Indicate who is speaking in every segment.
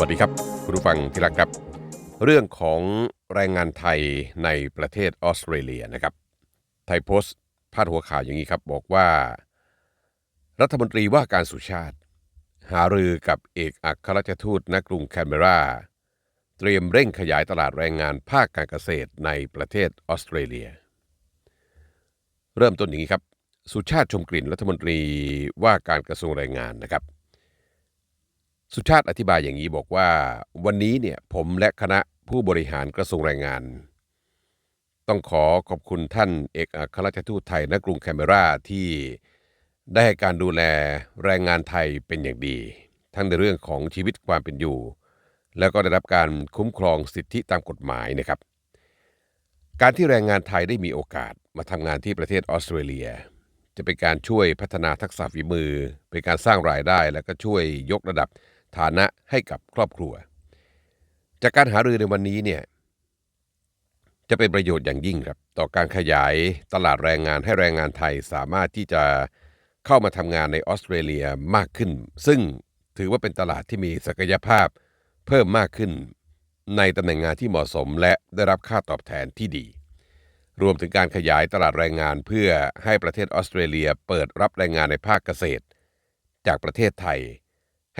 Speaker 1: วัสดีครับ คุณผู้ฟังที่รักครับ เรื่องของแรงงานไทยในประเทศออสเตรเลียนะครับ ไทยโพสต์พาดหัวข่าวอย่างนี้ครับ บอกว่า รัฐมนตรีว่าการสุชาติ หารือกับเอกอัครราชทูตณกรุงแคนเบรา เตรียมเร่งขยายตลาดแรงงานภาคการเกษตรในประเทศออสเตรเลีย เริ่มต้นอย่างนี้ครับ สุชาติชมกลิ่นรัฐมนตรีว่าการกระทรวงแรงงานนะครับ สุชาติอธิบายอย่างนี้บอกว่า วันนี้เนี่ยผมและคณะผู้บริหารกระทรวงแรงงาน ต้องขอขอบคุณท่านเอกอัครราชทูตไทยณกรุงแคนเบราที่ได้ให้การดูแลแรงงานไทยเป็นอย่างดี ทั้งในเรื่องของชีวิตความเป็นอยู่ แล้วก็ได้รับการคุ้มครองสิทธิตามกฎหมายนะครับ การที่แรงงานไทยได้มีโอกาสมาทำงานที่ประเทศออสเตรเลีย จะเป็นการช่วยพัฒนาทักษะฝีมือ เป็นการสร้างรายได้ และก็ช่วยยกระดับ ฐานะให้กับครอบครัว จากการหารือในวันนี้เนี่ยจะเป็นประโยชน์อย่างยิ่งครับ ต่อการขยายตลาดแรงงานให้แรงงานไทยสามารถที่จะเข้ามาทำงานในออสเตรเลียมากขึ้น ซึ่งถือว่าเป็นตลาดที่มีศักยภาพเพิ่มมากขึ้น ในตำแหน่งงานที่เหมาะสมและได้รับค่าตอบแทนที่ดี รวมถึงการขยายตลาดแรงงานเพื่อให้ประเทศออสเตรเลียเปิดรับแรงงานในภาคเกษตร จากประเทศไทย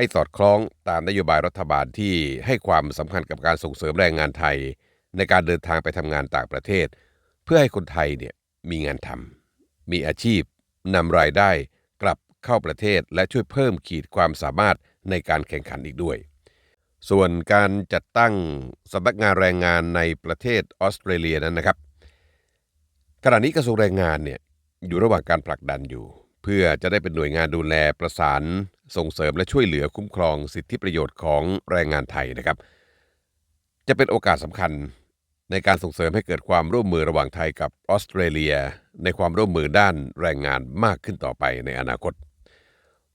Speaker 1: ให้สอดคล้องตามนโยบายรัฐบาลที่ให้ความสำคัญกับการส่งเสริมแรงงานไทย ในการเดินทางไปทำงานต่างประเทศ เพื่อให้คนไทยเนี่ยมีงานทำมีอาชีพนำรายได้กลับเข้าประเทศและช่วยเพิ่มขีดความสามารถในการแข่งขันอีกด้วย ส่วนการจัดตั้งสำนักงานแรงงานในประเทศออสเตรเลียนั้นนะครับ ขณะนี้กระทรวงแรงงานเนี่ยอยู่ระหว่างการผลักดันอยู่ เพื่อจะได้เป็นหน่วยงานดูแลประสาน ส่งเสริมและช่วยเหลือคุ้มครองสิทธิประโยชน์ของแรงงานไทยนะครับ จะเป็นโอกาสสำคัญในการส่งเสริมให้เกิดความร่วมมือระหว่างไทยกับออสเตรเลีย ในความร่วมมือด้านแรงงานมากขึ้นต่อไปในอนาคต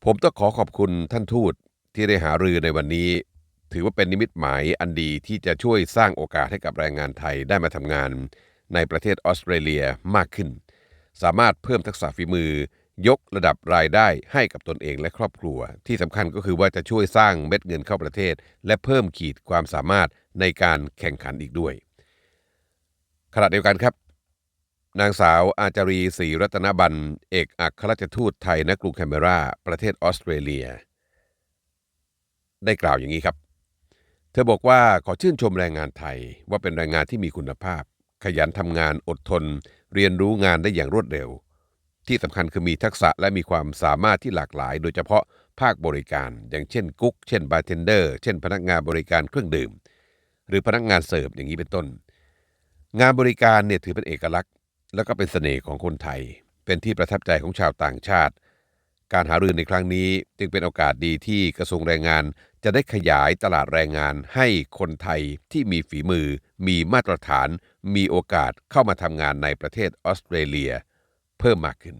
Speaker 1: ผมต้องขอขอบคุณท่านทูตที่ได้หารือในวันนี้ ถือว่าเป็นนิมิตหมายอันดีที่จะช่วยสร้างโอกาสให้กับแรงงานไทยได้มาทำงาน ในประเทศออสเตรเลียมากขึ้น สามารถเพิ่มทักษะฝีมือ ยกระดับรายได้ให้กับตนเองและครอบครัว ที่สำคัญก็คือว่าจะช่วยสร้างเม็ดเงินเข้าประเทศ และเพิ่มขีดความสามารถในการแข่งขันอีกด้วยขณะเดียวกันครับ นางสาวอาจารีศรีรัตนบันเอกอัครราชทูตไทยณกรุงแคนเบรา ประเทศออสเตรเลีย ได้กล่าวอย่างนี้ครับ เธอบอกว่าขอชื่นชมแรงงานไทยว่าเป็นแรงงานที่มีคุณภาพ ขยันทำงานอดทน เรียนรู้งานได้อย่างรวดเร็ว ที่สำคัญคือมีทักษะและมีความสามารถที่หลากหลาย โดยเฉพาะภาคบริการ อย่างเช่นกุ๊ก เช่นบาร์เทนเดอร์ เช่นพนักงานบริการเครื่องดื่ม หรือพนักงานเสิร์ฟอย่างนี้เป็นต้น งานบริการเนี่ยถือเป็นเอกลักษณ์ และก็เป็นเสน่ห์ของคนไทย เป็นที่ประทับใจของชาวต่างชาติ การหารือในครั้งนี้จึงเป็นโอกาสดีที่กระทรวงแรงงาน จะได้ขยายตลาดแรงงานให้คนไทยที่มีฝีมือ มีมาตรฐาน มีโอกาสเข้ามาทำงานในประเทศออสเตรเลีย เพิ่มมากขึ้น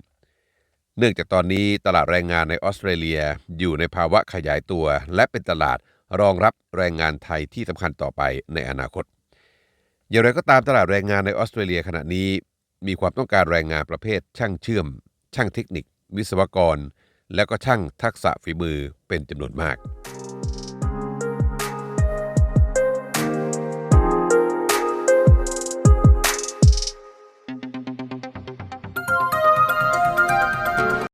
Speaker 1: เนื่องจากตอนนี้ตลาดแรงงานในออสเตรเลียอยู่ในภาวะขยายตัว และเป็นตลาดรองรับแรงงานไทยที่สำคัญต่อไปในอนาคต อย่างไรก็ตามตลาดแรงงานในออสเตรเลียขณะนี้ มีความต้องการแรงงานประเภท ช่างเชื่อม ช่างเทคนิค วิศวกร และก็ช่างทักษะฝีมือเป็นจำนวนมาก